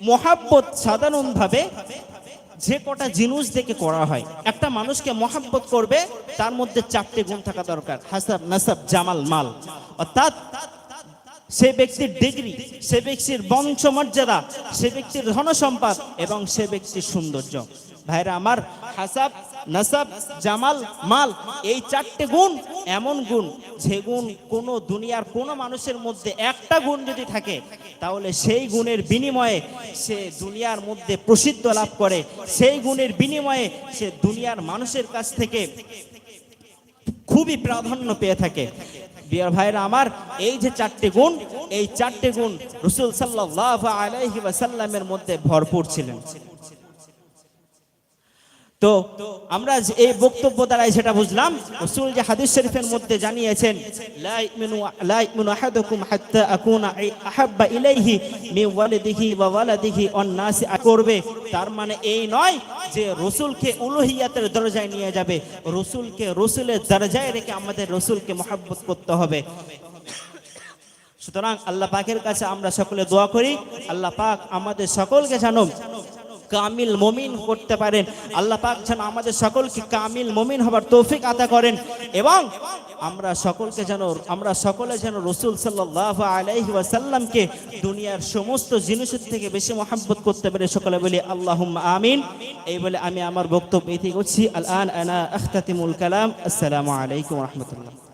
মহাব্বত সাধারণভাবে যে কটা জিনিস দেখে করা হয়। একটা মানুষকে মহাব্বত করবে, তার মধ্যে চারটে গুণ থাকা দরকার। হাসাব, নাসাব, জামাল, মাল। অর্থাৎ সে ব্যক্তির ডিগ্রি সে ব্যক্তির বংশমর্যাদা, সে ব্যক্তির ধনসম্পদ এবং সে ব্যক্তির সৌন্দর্য। ভাইরা, আমার হাসাব, নাসাব, জামাল, মাল, এই চারটে গুণ এমন গুণ যে গুণ কোনো দুনিয়ার কোনো মানুষের মধ্যে একটা গুণ যদি থাকে, তাহলে সেই গুণের বিনিময়ে সে দুনিয়ার মধ্যে প্রসিদ্ধ লাভ করে। সেই গুণের বিনিময়ে সে দুনিয়ার মানুষের কাছ থেকে খুবই প্রাধান্য পেয়ে থাকে। বিয়ার ভাইরা, আমার এই যে চারটে গুণ, এই চারটে গুণ রসুল সাল্লাহ আলাইহি ওয়াসাল্লামের মধ্যে ভরপুর ছিলেন। তো আমরা এই বক্তব্য দ্বারাই সেটা বুঝলাম। রসুল যে হাদিস শরীফের মধ্যে জানিয়েছেন করবে। তার মানে এই নয় যে রসুলকে উলুহিয়াতের দরজায় নিয়ে যাবে। রসুলকে রসুলের দরজায় রেখে আমাদের রসুলকে মহাব্বত করতে হবে। সুতরাং আল্লাহ পাকের কাছে আমরা সকলে দোয়া করি। আল্লাহ পাক আমাদের সকলকে জানো কামিল মমিন করতে পারেন। আল্লাহ পাক যেন আমাদের সকলকে কামিল মমিন হবার তৌফিক আতা করেন এবং আমরা সকলকে যেন, আমরা সকলে যেন রসুল সাল্লাহ আলাইহি ওয়াসাল্লামকে দুনিয়ার সমস্ত জিনিসের থেকে বেশি মহাব্বত করতে পারে সকলে বলি আল্লাহ আমিন। এই বলে আমি আমার বক্তব্য এতে করছি। আল আনা আখতাতিমুল কালাম। আসসালামু আলাইকুম রহমতুল্লাহ।